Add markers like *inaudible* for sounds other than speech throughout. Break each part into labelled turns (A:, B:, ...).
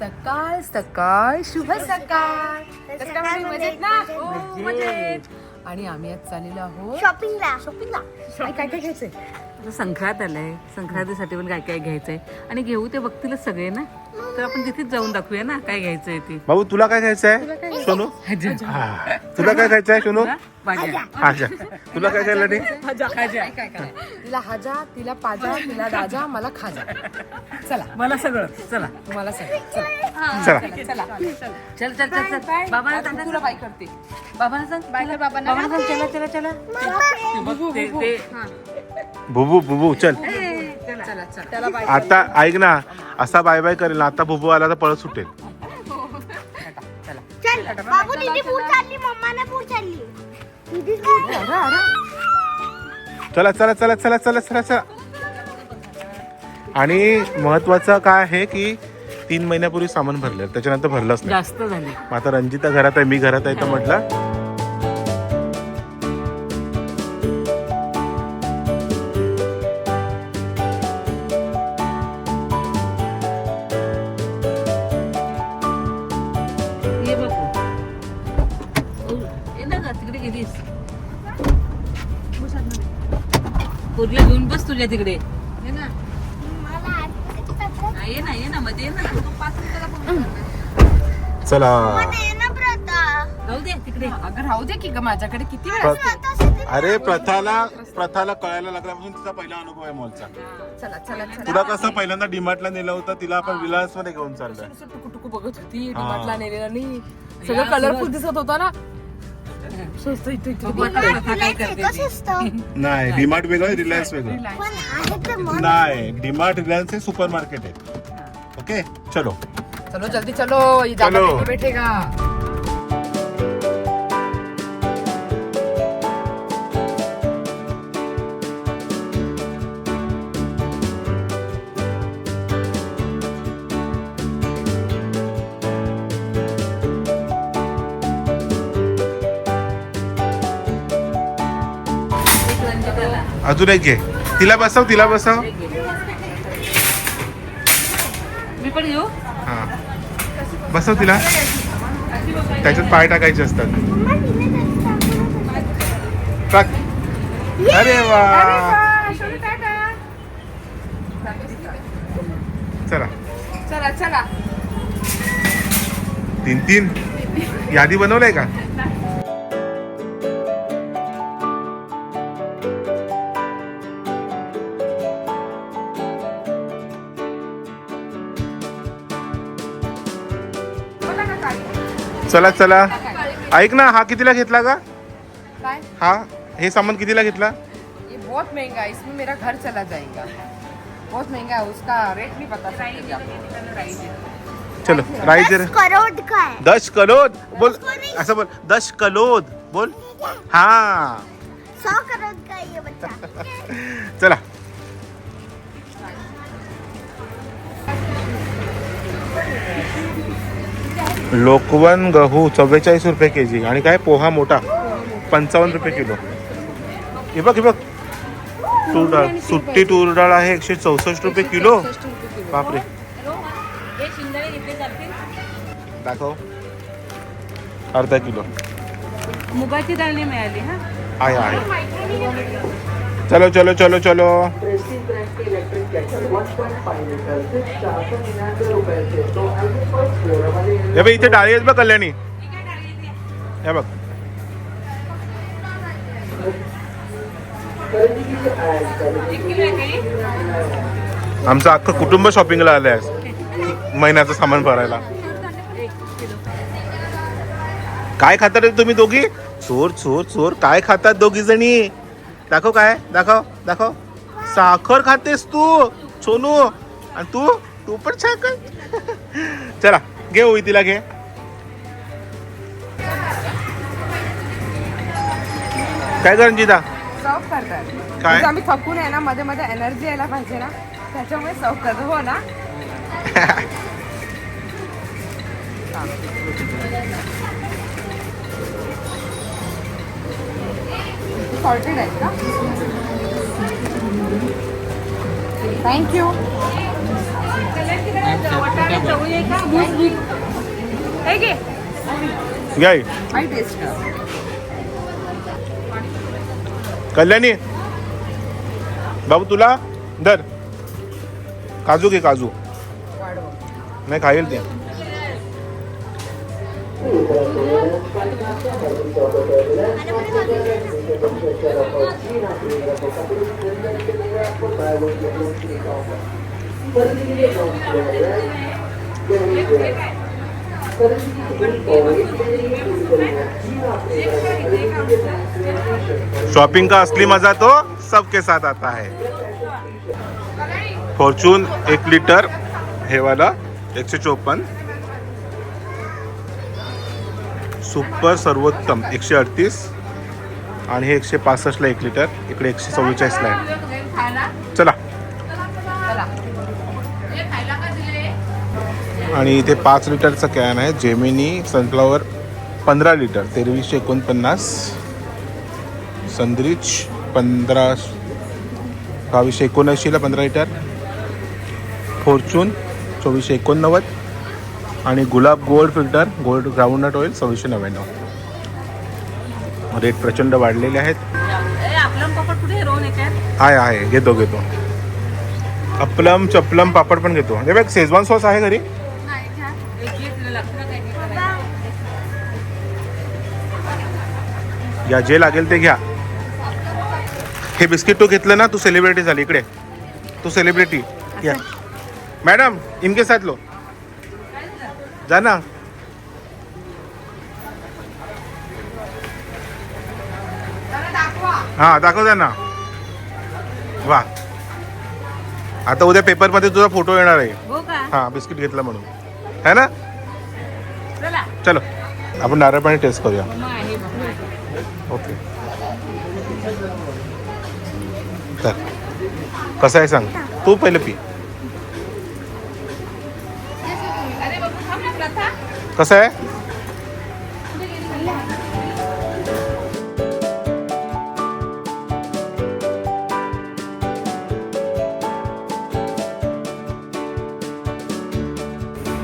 A: सकाळ सकाळ शुभ सकाळ. कसं काय म्हणे? मजेत ना? हो, मजेत. आणि आम्ही आज चाललेलो आहोत
B: शॉपिंगला.
A: शॉपिंगला. काय काय काय घ्यायचंय?
C: आता संक्रांत आलंय. संक्रांतीसाठी पण काय काय घ्यायचंय? आणि घेऊ ते बघतीलच सगळे ना? तर आपण तिथेच जाऊन दाखवूया ना काय घ्यायचंय ते.
D: बाबू तुला काय खायचंय सोनू? हा. तुला काय खायचंय सोनू?
C: भाज्या.
D: अच्छा तुला काय खायला नाही
A: तिला हाजा तिला पाजा तिला दाजा मला खाजा. चला.
C: मला सगळं. चला.
A: तुम्हाला सगळं. चला.
D: चला.
A: चला.
C: चल चल चल चल. बाबाला सांग.
A: तुला बाय करते.
C: बाबाला सांग. बाय बाबांना. बाबाला सांग. चला चला चला. ते बघ, ते ते
D: बुबू बुबू चल.
A: चला चला. त्याला बाय
D: आता ऐक ना असा बाय बाय करेल ना आता बुबू आला तर पळत सुटेल.
B: चल. बाबू दीदी पूर चालली मम्माने पूर चालली. दीदी
D: चला चला चला चला चला चला चला. आणि महत्वाचं काय आहे की तीन महिन्यापूर्वी सामान भरलं त्याच्यानंतर भरलंच नाही.
C: जास्त झाले.
D: मग आता रंजिता घरात आहे मी घरात आहे तर म्हटलं चला.
B: ना प्रथा.
C: जाऊ दे तिकडे.
A: अगं राहू दे की ग माझ्याकडे. किती वेळ
D: प्र- अरे प्रथाला प्रथाला कळायला लागल्यापासून तिचा पहिला अनुभव आहे मॉलचा
A: चला चला चला.
D: तुला कसं पहिल्यांदा डिमार्टला नेलं होतं तिला आपण विलासमध्ये घेऊन चाललोय.
A: असं टुकू टुकू बघत होती डिमार्टला नेलेलं सगळं कलरफुल दिसत होता ना. स्वस्त इथं इथं
D: नाही डिमार्ट वेगळं रिलायन्स वेगळं.
B: पण आहे ते मन
D: नाही डिमार्ट रिलायन्स हे सुपर मार्केट आहे ओके? चलो.
A: चलो जल्दी चलो ये ज्यादा
D: चलो.
A: नहीं बैठेगा.
D: अजून एक घे तिला बसव तिला बसव.
C: मी पण येऊ
D: हा बसव तिला. त्याच्यात पाय टाकायचे असतात. टाक. अरे वा. चला.
A: चला चला.
D: तीन तीन. यादी बनवलंय का? चला चला. ऐक ना हा कितीला घेतला का
A: काय?
D: हा हे सामान कितीला घेतला?
A: ये बहुत महंगा है इसमें मेरा घर चला जाएगा. बहुत महंगा है उसका रेट नहीं पता
D: चलो राईस जरा
B: दस करोड? काय
D: दश कलोद बोल असं बोल दश कलोद बोल। हा।
B: सौ करोड काय ये बच्चा। *laughs*
D: चला। लोकवन गहू चव्वेचाळीस रुपये के जी. आणि काय? पोहा मोठा. पंचावन्न रुपये किलो. हे बघ हे बघ. तूर डाळ. सुट्टी तूर डाळ आहे एकशे चौसष्ट रुपये किलो. बापरे.
C: हे जातील.
D: दाखव. अर्धा किलो.
C: मुगाची डाळ नाही मिळाली हा?
D: आहे आहे. चलो चलो चलो चलो। हे बघ इथे डाळी आहेत बघ कल्याणी. हे बघ. आमचं अख्खं कुटुंब शॉपिंगला आलंय आज. महिन्याचं सामान भरायला. काय खातात रे तुम्ही दोघी? चोर चोर चोर. काय खातात दोघी जणी दाखव काय? दाखव दाखव. साखर खातेस तू सोनू. आणि तू तू पण साखर. *laughs* चला घे होई तिला घे. काय कर रंजिता
A: सर्व करतात.
D: काय?
A: म्हणजे आम्ही थकून आहे ना मध्ये मध्ये एनर्जी यायला पाहिजे ना त्याच्यामुळे सर्व करतो. हो ना? *laughs* सॉल्टेड आहेत का? Thank you taste
D: Kalyani. बाबू तुला? धर. काजू घे काजू. नाही खाईल ते. शॉपिंग का असली मज़ा तो सबके साथ आता है। फॉर्चून एक लीटर है वाला, एक सौ चोपन्न सुपर सर्वोत्तम एकशे अडतीस आणि हे एकशे पासष्टला एक लिटर इकडे एकशे चव्वेचाळीसला आहे. चला. आणि इथे पाच लिटरचं कॅन आहे जेमिनी सनफ्लॉवर पंधरा लिटर तेवीसशे एकोणपन्नास संद्रिच पंधरा बावीसशे एकोणऐंशीला पंधरा लिटर फॉर्च्यून चोवीसशे एकोणनव्वद आणि Gulab gold filter gold groundnut oil सव्वीसशे नव्याण्णव. रेट प्रचंड वाढलेले आहेत. आहे आहे. घेतो घेतो. अप्पलम चपलम पापड पण घेतो. हे बघ शेजवान सॉस आहे घरी. या जे लागेल ते घ्या. हे बिस्किट तू घेतलं ना तू सेलिब्रिटी झाली. इकडे. तू सेलिब्रिटी या. मॅडम इनके साथ लो जा ना. हा दाखव द्या ना. वा. आता उद्या पेपरमध्ये तुझा फोटो येणार आहे.
C: हो का?
D: हा बिस्किट घेतला म्हणून. है ना?
C: चला.
D: चलो आपण नारळ पाणी टेस्ट करूया
C: बाबा.
D: ओके. तर कसं आहे सांग? तू पहिले पी. कसं आहे?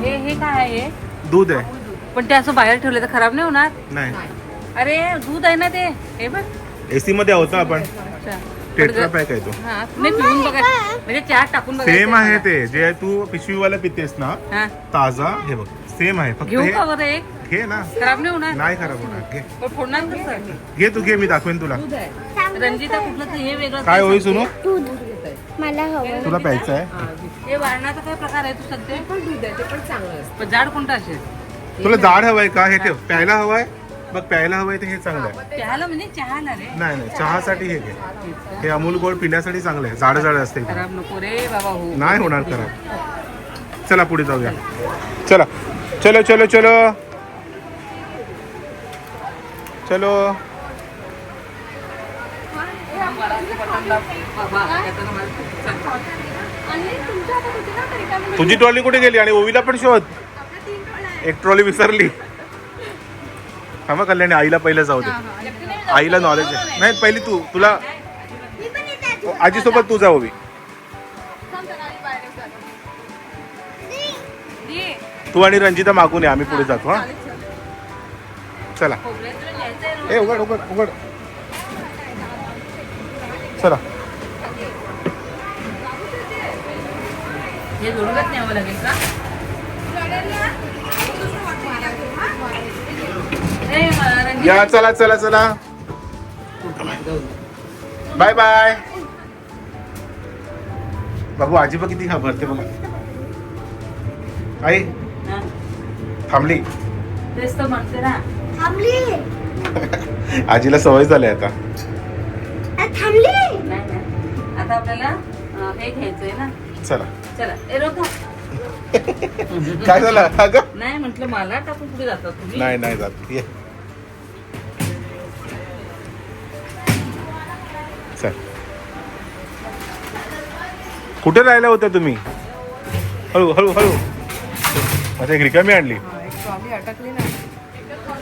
C: हे हे काय आहे?
D: दूध आहे.
C: पण ते असं बाहेर ठेवलं तर खराब नाही होणार?
D: नाही.
C: अरे दूध आहे ना ते. हे बघ.
D: एसी मध्ये होता आपण.
C: अच्छा.
D: टेट्रा पॅक आहे तो.
C: हा पिऊन बघा. म्हणजे चहा टाकून बघा
D: सेम आहे ते. जे तू पिशवीवाला पितेस ना
C: हा.
D: ताजा हे बघ. सेम आहे. फक्त
C: घेऊ का
D: हे
C: बरं एक?
D: घे ना.
C: खराब नाही होणार?
D: नाही खराब होणार. घे.
C: पण फोडणार कसं?
D: घे तू घे मी दाखवेन तुला.
C: दूध आहे. रंजिता कुठलं तर हे वेगळं
D: काय होई सुनू?
B: दूध. मला हवं.
D: तुला प्यायचं आहे.
C: हे वारणाचा काय प्रकार आहे तू सध्या
A: पण दूध आहे ते पण चांगलं असतं.
C: पण जाड कोणता असेल?
D: तुला जाड हवंय का? हे ठेव. प्यायला हवंय? बघ प्यायला हवंय ते हे चांगलं आहे.
C: चहाला म्हणजे रे.
D: नाही नाही चहासाठी हे घे. हे अमूल गोड पिण्यासाठी चांगलं आहे. जाड जाड असते
C: खराब नको रे बाबा हो.
D: नाही होणार खराब चला पुढे जाऊया. चला. चलो चलो चलो. चलो. तुझी ट्रॉली कुठे गेली? आणि ओवीला पण शोध. एक ट्रॉली विसरली. हा मग कल्याणी आईला पहिलं जाऊ दे. आईला नॉलेज आहे. नाही पहिली तू तुला आजीसोबत तू जा ओवी. तू आणि रंजिता मागून ये आम्ही पुढे जातो हा. चला. ए उघड उघड उघड. चला.
C: हे जोडूनच न्यावं लागेल का ए, मला रंजित-
D: या चला चला चला. बाय बाय बाबू आजी बघ किती घाबरते बघा. आई
C: हा,
D: थांबली.
C: तेच तर म्हणते ना.
B: थांबली.
D: आजीला सवय झाली आता.
B: थांबली.
C: नाही नाही. आता आपल्याला हे घ्यायचंय ना.
D: चला.
C: चला ए *laughs*
D: काय झालं? अगं.
C: नाही म्हटलं मला टाकून पुढे जातात तुम्ही?
D: नाही नाही जात. चल कुठे राहिल्या होत्या तुम्ही? हळू हळू हळू. अच्छा एक रिकामी आणली.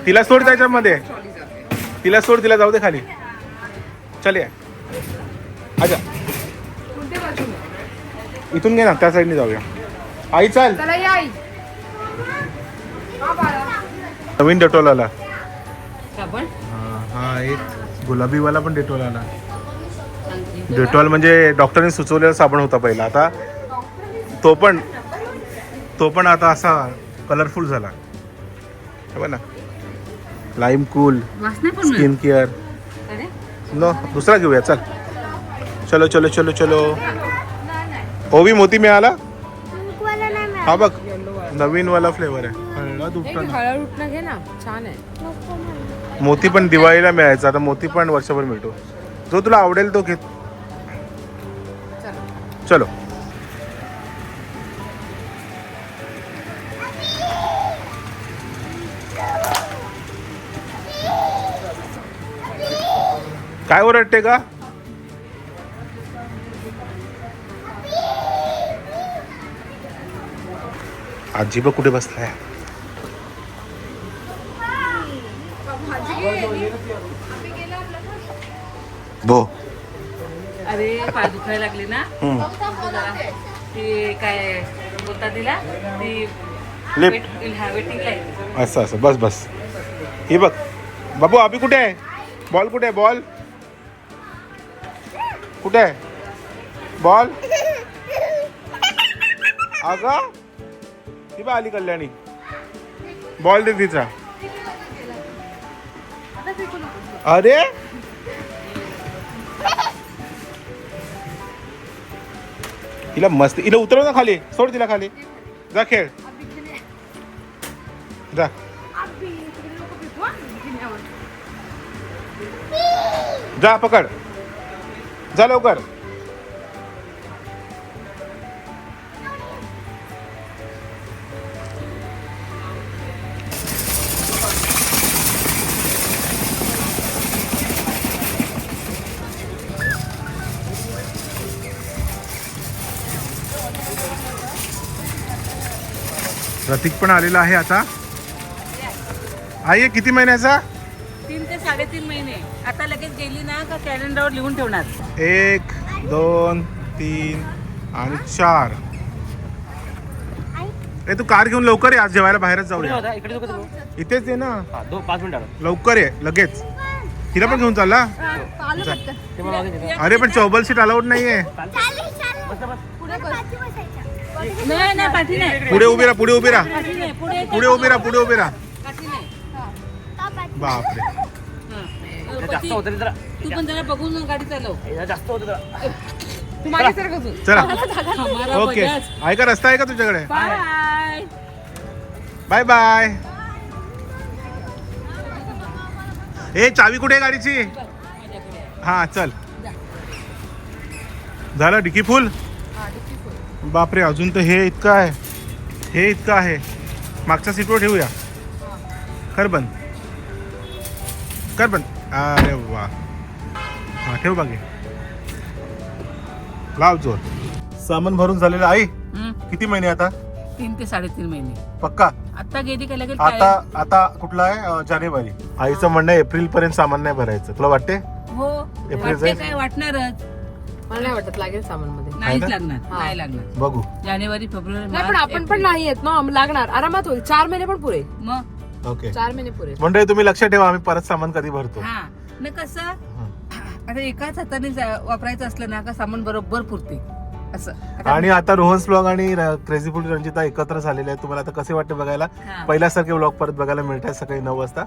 D: तिला सोड त्याच्यामध्ये. तिला सोड तिला जाऊ दे खाली. चल ये. अच्छा इथून घे ना त्या साईडने जाऊया. आई चाल.
A: चला या आई.
D: नवीन डेटॉल आला. हा हा एक गुलाबीवाला पण डेटॉल आला. डेटॉल म्हणजे डॉक्टरने सुचवलेला साबण होता पहिला. आता तो पण तो पण आता असा कलरफुल झाला. हे बघ ना. लाईम कूल
C: वास नाही पण मिळत.
D: स्किन केअर
C: अरे.
D: नो दुसरा घेऊया चल. चलो चलो चलो चलो. ओवी मोती मिळाला. हा बघ नवीन वाला फ्लेवर आहे. मोती पण दिवाळीला मिळायचा आता मोती पण वर्षभर मिळतो. जो तुला आवडेल तो घे. चलो। काय ओरडते का? आजी बघ कुठे बसलाय. बो.
C: पाय दुखायला लागले ना. ती काय बोलतात तिला? ती हा, आहे.
D: असं असं बस बस. हे बघ. बाबू अभि कुठे आहे? बॉल कुठे आहे? बॉल. कुठे आहे? बॉल. अगं. ती बा आली कल्याणी. बॉल दे तिचा. अरे. तिला मस्त हिला उतरव ना खाली. सोड तिला खाली. जा खेळ. जा. जा पकड. जा लवकर. प्रतीक पण आलेला आहे आता. आई हे किती महिन्याचा?
C: तीन ते साडेतीन महिने. आता लगेच गेली ना का कॅलेंडरवर लिहून ठेवणार.
D: एक दोन तीन आणि चार. ए तू कार घेऊन लवकर ये आज जेवायला बाहेरच जाऊया
E: इकडे तू.
D: इथेच आहे ना.
E: हा पाच मिनिटात
D: लवकर ये लगेच. तिला पण घेऊन चालला?
E: ते मला मागे दे.
D: अरे पण चौबल सीट अलाउड नाहीये.
B: पुढे.
C: नाही नाही पाठी नाही.
D: पुढे उभी राहा पुढे उभी राहा.
C: पाठी नाही पुढे
D: पुढे उभी राहा पुढे उभी राहा.
C: पाठी नाही.
B: का पाठी?
D: बापरे
C: हा.
E: जास्त
C: पती,
E: होतं रे जरा.
C: तू पण जरा बघून गाडी चालव.
E: हे जास्त होतं जरा.
A: तू मागे सर तू
D: चला.
C: हमारा
D: ओके.
C: बजाज.
D: आहे का रस्ता आहे का तुझ्याकडे?
C: बाय.
D: Bye bye. ए चावी कुठे आहे गाडीची? हा चल. झालं डिकी फुल. बापरे अजून तर हे इतकं आहे. हे इतकं आहे. मागच्या सीटवर ठेवूया. कर बंद कर बंद अरे वा. हा ठेव बागे. लाव जोर. सामान भरून झालेलं आई. किती महिने आता?
C: तीन ते साडेतीन महिने.
D: पक्का?
C: आता गेली
D: आता आता कुठला आहे? अं, जानेवारी. आईचं म्हणणं एप्रिल पर्यंत सामान नाही भरायचं. तुला वाटते?
C: हो.
D: एप्रिल
C: वाटते
D: जाईल?
C: काय वाटणारच.
A: मला नाही वाटत लागेल सामानमध्ये
C: नाहीच
D: ना?
C: लागणार
A: हा.
C: नाही लागणार.
D: बघू.
C: जानेवारी फेब्रुवारी
A: नाही पण
C: मार्च,
A: आपण पण
C: एप्रिल.
A: नाही येत ना लागणार. आरामात होईल. चार महिने पण पुरे.
C: मग?
D: ओके.
A: चार महिने पुरे.
D: मंडळी तुम्ही लक्षात ठेवा आम्ही परत सामान कधी भरतो.
C: हा. न कसं? आता एकाच हाताने जा- वापरायचं असलं ना का सामान बरोबर पुरते. असं. आता-
D: आणि आता रोहन ब्लॉग आणि क्रेझी फुड रंजिता एकत्र झालेले आहेत. तुम्हाला आता कसे वाटते बघायला?
C: हा.
D: पहिल्यासारखे ब्लॉग परत बघायला मिळतात सकाळी नऊ वाजता.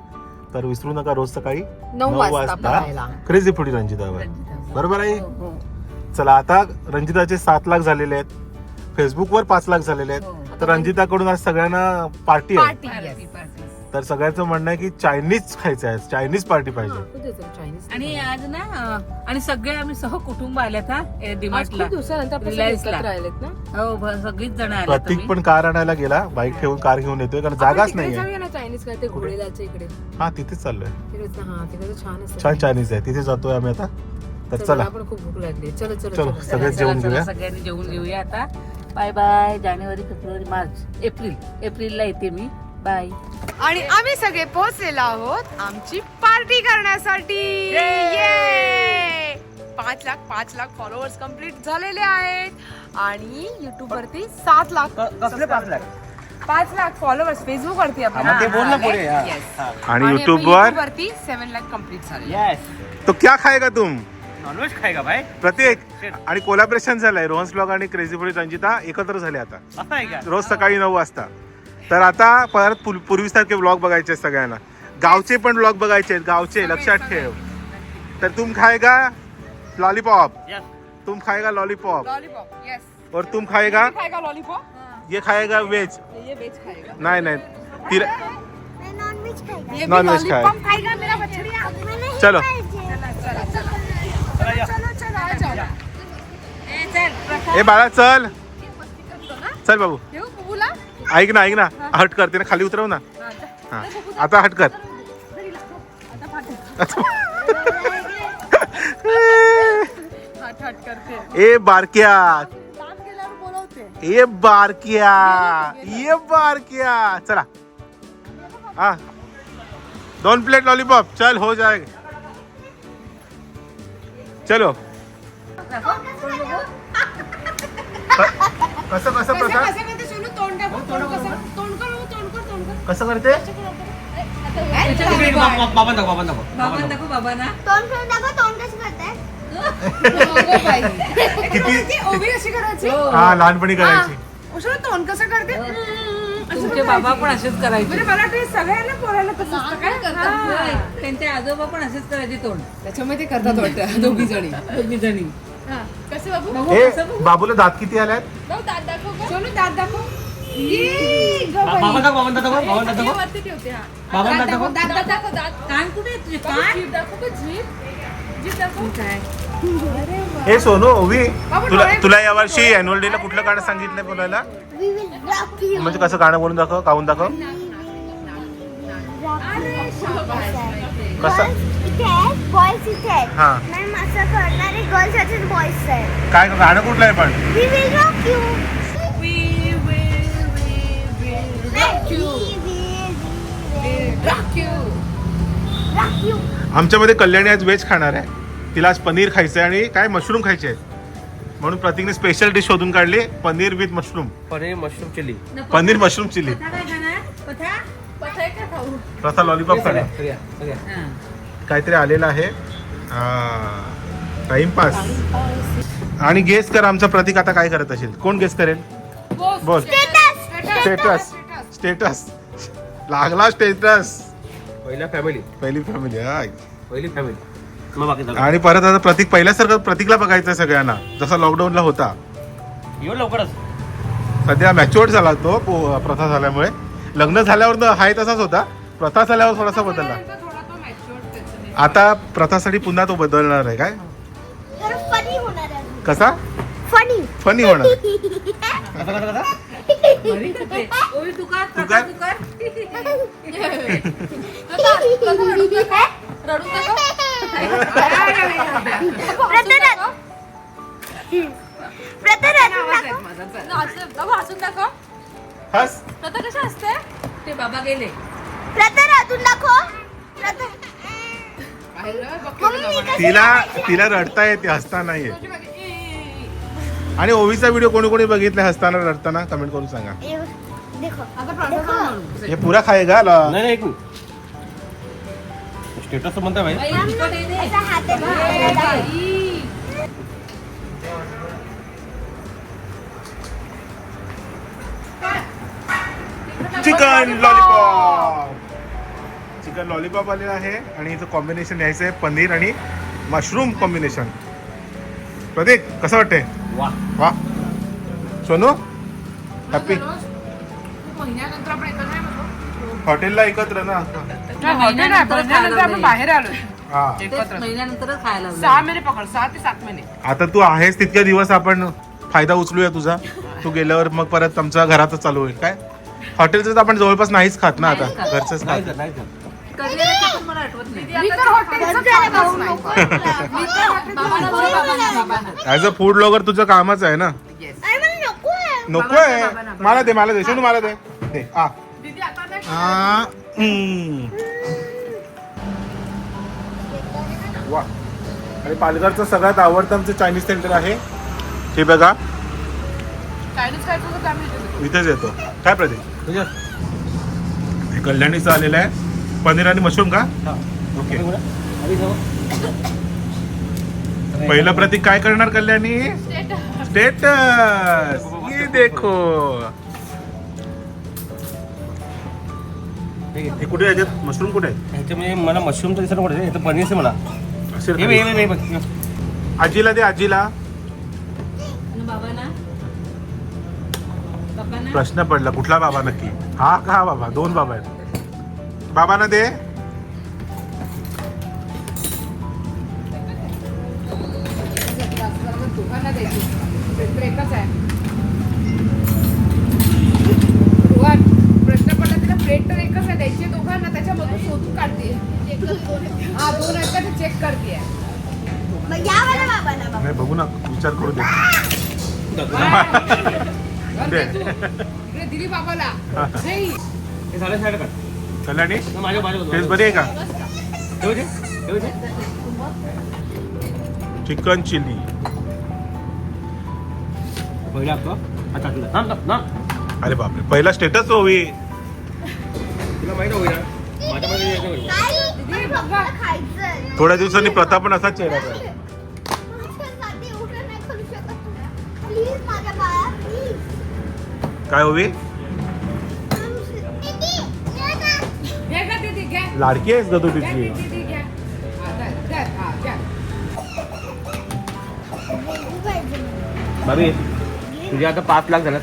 D: तर विसरू नका रोज सकाळी
A: नऊ वाजता बघायला.
D: क्रेझी फुडी रंजितावर.
C: रंजिता.
D: बरोबर आहे?
C: हो, हो.
D: चला आता रंजिताचे सात लाख झालेले आहेत. फेसबुकवर पाच लाख झालेले
C: हो.
D: आहेत तर रंजिताकडून आज सगळ्यांना पार्टी आहे.
A: Party
C: party, party.
D: तर सगळ्यांचं म्हणणं आहे की चायनीज खायचं आहे. चायनीज पार्टी पाहिजे.
A: चायनीज
C: आणि आज ना आणि सगळे आम्ही सहकुटुंब आल्यात हा डिमार्टला हो सगळीच जण आले
D: प्रतीक पण कार आणायला गेला. बाईक ठेवून कार घेऊन येतोय कारण जागाच
A: आपण तिकडे
D: नाहीये.
A: जाऊया ना चायनीज काय ते घोडेलाच्या इकडे?
D: हा तिथेच चाललोय.
A: हा छान
D: चायनीज आहे. तिथे जातोय आम्ही आता. तर
A: चला,
D: चला.
A: मला पण खूप भूक लागली चलो चलो
D: चलो सगळेच घेऊया.
C: सगळ्यांनी जेवून घेऊया आता. Bye bye. जानेवारी फेब्रुवारी मार्च. एप्रिल. एप्रिलला येते मी. बाय.
A: आणि आम्ही सगळे पोहोचलेलो आहोत आमची पार्टी करण्यासाठी! पाच लाख पाच लाख फॉलोअर्स कंप्लीट झालेले आहेत. आणि युट्यूब वरती सात लाख
E: कसले पाच लाख?
A: पाच लाख फॉलोअर्स फेसबुक वरती आपण.
D: आणि? YouTube
A: वरती सेव्हन लाख कंप्लीट झाले.
E: यस
D: तो क्या खाएगा तुम?
E: नॉनव्हेज खायगा भाई?
D: प्रत्येक. आणि कोलॅबरेशन झालंय. रोहन्स ब्लॉग आणि क्रेझी फुडी रंजिता एकत्र झाले आता.
E: असं आहे का?
D: रोज सकाळी नऊ वाजता. तर आता परत पूर- पूर्वीसारखे ब्लॉग बघायचे आहेत सगळ्यांना. गावचे पण ब्लॉग बघायचे आहेत. गावचे लक्षात ठेव. तर तुम खाएगा लॉलीपॉप
E: यस
D: तुम खाएगा लॉलीपॉप
A: लॉलीपॉप येस
D: और तुम खाएगा
A: खाएगा लॉलीपॉप
D: ये खाएगा वेज
A: ये वेज खाएगा
D: नाही नाही. तिला
B: मैं नॉनवेज खाएगा
A: ये भी
D: Non-veg खाएगा।
A: लॉलीपॉप खाएगा मेरा बछड़िया।
B: मैं नहीं
D: चलो।
B: पाहिजे.
E: चला
A: चलो।
D: ए बाळा चल. चल बाबू. ऐक ना ऐक ना. हट कर तिने खाली उतरव ना.
A: हा,
D: आता हट कर. *laughs* ए बारक्या. ए बारक्या. ये बारक्या. चला. हा. दोन प्लेट लॉलीपॉप चल हो जाएगा. चलो. कसं कसं प्रथा
A: कसं करते? दाखव, हो,
E: दाखव.
C: बाबा
E: बाबांना
C: दाखव बाबांना.
B: तोंड दाखव तोंड कसं करताय.
D: किती?
A: कशी करायची?
D: हा लहानपणी करायची.
A: उषा तोंड कसं करते?
C: तुमचे बाबा पण असेच करायचे.
A: बरं मला वाटतं हे सगळ्यांना पोरायला तसं असतं काय? हा.
C: होय, त्यांचे आजोबा पण असेच करायचे तोंड.
A: त्याच्यामुळे ते करतात वाटतं दोघी जणी
C: दोघी जणी
A: कसं बाबू?
D: ए बाबूला दात किती आल्यात?
A: दात दाखव सोनू दात दाखव. ये, गं
E: बा-
A: बाई.
E: बाबांना दाखव बाबांना दाखव बाबांना दाखव.
A: वरती ठेवते हा.
E: बाबांना
A: दात
E: दाखव
A: दाखव. दात दाखव. दात.
C: कान कुठे आहेत? तुझे
A: बाबू,
C: कान?
A: जीभ दाखव गं, जीभ जीभ दाखव
C: काय
D: हे सोनू ओवी तुला तुला यावर्षी अॅन्युअल डे ला कुठलं गाणं सांगितलंय बोलायला? म्हणजे कसं गाणं बोलून दाखव गाऊन दाखव. कसं? हा. काय गाणं कुठलं आहे पण? आमच्यामध्ये कल्याणी आज व्हेज खाणार आहे. तिला आज पनीर खायचं आहे आणि काय मशरूम खायचे आहेत म्हणून प्रतीकने स्पेशल डिश शोधून काढली paneer with mushroom
E: paneer mushroom chilli
D: paneer mushroom chilli? Pratha lollipop
C: हा.
D: काहीतरी आलेलं आहे. टाइमपास आणि गेस कर आमचा प्रतीक आता काय करत असेल. कोण गेस करेल? बोल स्टेटस स्टेटस लागला स्टेटस
E: पहिला फॅमिली
D: पहिली फॅमिली
E: पहिली फॅमिली मग बाकी दाखव.
D: आणि परत आता प्रतीक पहिल्यासारखं प्रतीकला बघायचं सगळ्यांना. जसा लॉकडाऊनला होता.
E: येऊ लवकरच.
D: सध्या मॅच्युअर्ड झाला तो पो- प्रथा झाल्यामुळे. लग्न झाल्यावर तर हाय तसाच होता. प्रथा झाल्यावर थोडासा बदलला. आता प्रथासाठी पुन्हा तो बदलणार आहे काय?
B: तर फनी होणार आहे.
D: कसा?
B: फनी
D: फनी होणार.
E: कसं कसं कसं?
C: बरी करते. ओवी तू कर
D: तू
C: प्रथा
D: कर.
C: तू कर. *laughs* *laughs*
A: रडू नका. आवाज आहेत माझा, चल. नाचलं. बाबू, हसून दाखव.
D: हस
A: प्रथा कशी असते
C: ते बाबा गेले
B: प्रतरथ दाखव प्रतरथ
A: पाहिलं? बघ
B: मम्मी
A: केलं
B: मी
A: ना
B: कशी
D: तिला? तिला रडता येते हसता नाहीये
A: मला. ई, ई, ई.
D: आणि ओवीचा व्हिडिओ कोणी कोणी बघितला हसताना रडताना कमेंट करून सांगा
B: ये, देखो.
D: हे पुरा खाएगा ल-
E: नाही नाही ऐकू स्टेटस म्हणता भाई
B: ना.
D: Chicken lollipop. चिकन लॉलीपॉप आलेलं आहे आणि इथं कॉम्बिनेशन यायचं आहे पनीर आणि मशरूम कॉम्बिनेशन प्रतीक कसं वाटतंय?
E: वा.
D: वा. सोनू? हॅपी
A: रोज खूप महिन्यानंतर आहे बाहेर
D: हा.
C: तेच महिन्यानंतरच खायला.
A: सहा महिने पकड सहा ते सात महिने.
D: आता तू आहेस तितक्या दिवस आपण फायदा उचलूया तुझा. तू गेल्यावर मग परत आमच्या घरातच चालू होईल. काय? हॉटेलचं तर आपण जवळपास नाहीच खात ना आता. घरचंच
E: नाही
D: खात
E: सर नाही सर
C: कधी आलं ते पण मला आठवत नाही.
A: मी तर हॉटेलचं खातच नाही. मी तर हॉटेलचं खातच
D: ऍज अ फूड ब्लॉगर तुझं कामच आहे ना.
A: Yes.
B: नको आहे
D: नको आहे मला दे मला दे. सोनू मला दे. दे. आ
A: दीदी आता नाही
D: आ, हम्म. आणि पालघरचं सगळ्यात आवडतं आमचं चायनीज सेंटर आहे. हे बघा.
A: चायनीज खायचं तर आम्ही.
D: इथेच येतो. काय प्रतीक हे कल्याणीचं आलेलं आहे. पनीर आणि मशरूम का? ओके. पहिलं प्रतीक काय करणार कल्याणी? स्टेटस ये देखो. हे कुठे याच्यात मशरूम कुठे आहे?
E: ह्याच्यामध्ये मला मशरूमचं दिसत कुठे आहे? इथं पनीर आहे हे बघ, हे. बघ, हे बघ.
D: आजीला दे आजीला प्रश्न पडला कुठला बाबा नक्की हा का हा बाबा दोन बाबा आहेत बाबांना दे
A: दोघांना द्यायची तर एकच आहे रोहन, प्रश्न पडला तिला प्लेट तर एकच आहे द्यायची दोघांना त्याच्यामधून शोधून काढते हा दोन आहेत का ते चेक करते
B: मग या मला बाबाला बाबा
D: नाही बघू ना विचार करू दे. दे.
A: इकडे. दिली बाबाला. नाही.
E: हे झालं साईड काढ
D: कल्याणी
E: ना, माझ्या माझ्या
D: टेस्ट बरी आहे का?
E: ठेवू दे ठेवू दे.
D: Chicken chilli.
E: पहिला आपलं. हा टाकलं.
D: अरे बापरे पहिला स्टेटस होई
E: तुला माहिती होईल ना माझ्यामध्ये यायचं होईल.
B: नाही मला फक्त खायचंय
D: थोड्या दिवसांनी प्रताप पण असाच चेहरा
B: करू शकत प्लीज माझ्या बाळा प्लीज
D: काय
A: घ्या
D: लाडकी आहेस ग तू तिची
A: हा, हा.
E: बाबी तुझे आता पाच लाख झाले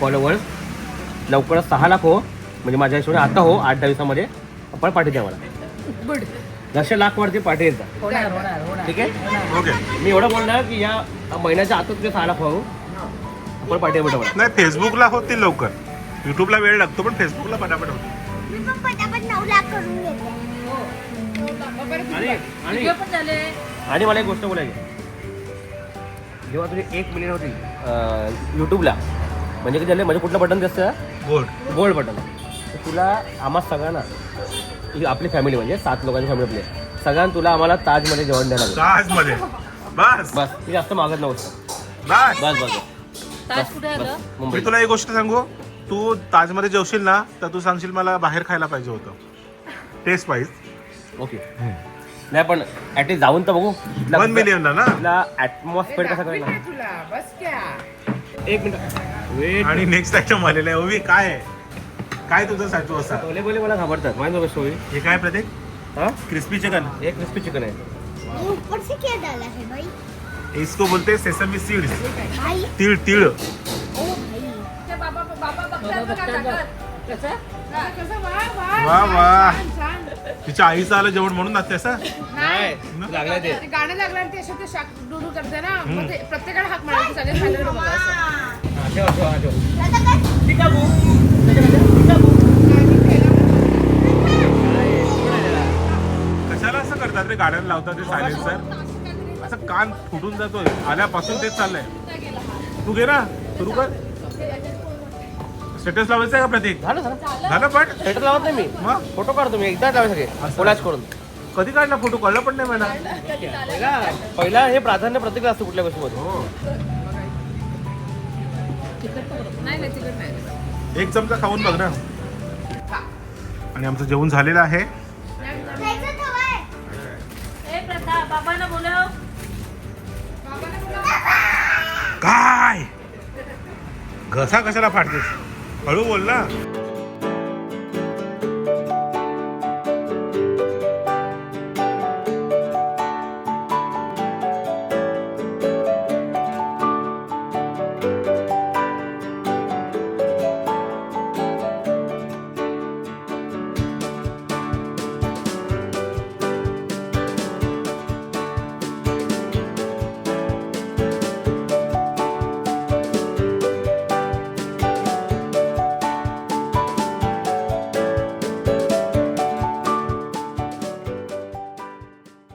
E: फॉलोवर्स लवकरच सहा लाख हो. म्हणजे माझ्या हिशोबाने आता हो आठ दहा दिवसामध्ये. आपण पाठी द्या मला.
A: गुड.
E: लक्ष लाख वरती पाठी येतात.
C: होणार होणार होणार.
E: ठीक आहे?
D: ओके.
E: मी एवढं बोलणार की या महिन्याच्या आतच तुझे सहा लाख हो आपण पाठी मला
D: नाही फेसबुकला होतील लवकर. युट्यूबला वेळ लागतो पण फेसबुकला पटापट होतो.
B: मी पण पटापट नऊ लाख करून घेते.
A: मग बरं
E: आणि
A: तुम्ही-
E: आणि
C: व्हिडिओ पण झाले
E: आणि मला एक गोष्ट बोलायची जेव्हा तुझे एक मिलियन होतील यूट्यूबला म्हणजे किती झाले म्हणजे कुठलं बटन दिसतं?
D: गोड
E: गोल्ड बटन तुला आम्हा सगळ्यांना ही आपली फॅमिली म्हणजे सात लोकांची फॅमिली आपली आहे. सगळ्यांना तुला आम्हाला ताजमध्ये जेवण द्यायला लागेल
D: ताजमध्ये बस.
E: बस. ती जास्त मागत नव्हतं
D: बस.
E: बस बस
C: ताज कुठे
E: बस.
C: आलं
E: मुंबई.
D: मी तुला एक गोष्ट सांगू. तू ताजमध्ये जेवशील ना तर तू सांगशील मला बाहेर खायला पाहिजे होतं. टेस्ट पाहिजे
E: ओके. नाही पण ऍटलीस्ट जाऊन तर बघू.
D: वन मिलियन ना?
E: तिथला ऍटमॉस्फिअर कसा
A: मी तुला. बस क्या?
E: एक मिनिट. वेट
D: आणि नेक्स्ट आयटम आलेला आहे. ओवी काय आहे? काय तुझं साचू असा?
E: बोले बोले मला घाबरतात. माहिती गोष्ट होईल
D: हे काय प्रतीक?
E: हा?
D: क्रिस्पी चिकन
E: एक क्रिस्पी चिकन आहे.
B: ये ऊपर से क्या डाला है भाई
D: इसको बोलते सेसमी सीड्स.
B: भाई
D: तीळ तीळ.
B: ओ भाई
A: त्या बाबा बाबा बघतात बघा टाकत.
C: कसं?
A: हा, कसं? वा वा
D: वा, वा.
A: छान, छान.
D: तिच्या आईचं आलं जेवण म्हणून नाचते असं?
E: नाही. लागलाय ते.
A: ते गाणं लागलं आणि ते असं ते शाक डुडू करते ना. मग ते प्रत्येकाला हाक मारायची सगळे खायला बघा असं.
E: हा, ठेवा ठेवा हा, ठेवा.
B: आता काय?
E: ठीक आहे भाऊ.
D: रे गाड्याला लावतात ते सायलेन्सर? असं कान फुटून जातोय. आल्यापासून तेच चाललंय. तू घे ना. सुरू कर. स्टेटस लावायचं आहे का प्रतीक?
E: झालं
D: पण?
E: थिएटर लावत नाही मी.
D: मग?
E: फोटो काढतो मी. एकदा लावा सगळे कोलाज करून.
D: कधी काढला फोटो कळला पण नाही मला.
E: पहिला पहिला हे प्राधान्य प्रत्येक असतं कुठल्या गोष्टीमध्ये.
D: हो.
A: नाही नाही तिकट नाही.
D: एक चमचा खाऊन बघ ना. आणि आमचं जेवण झालेलं आहे.
C: बाबांना बोलव.
D: काय? घसा कशाला फाटतेस हळू बोल ना.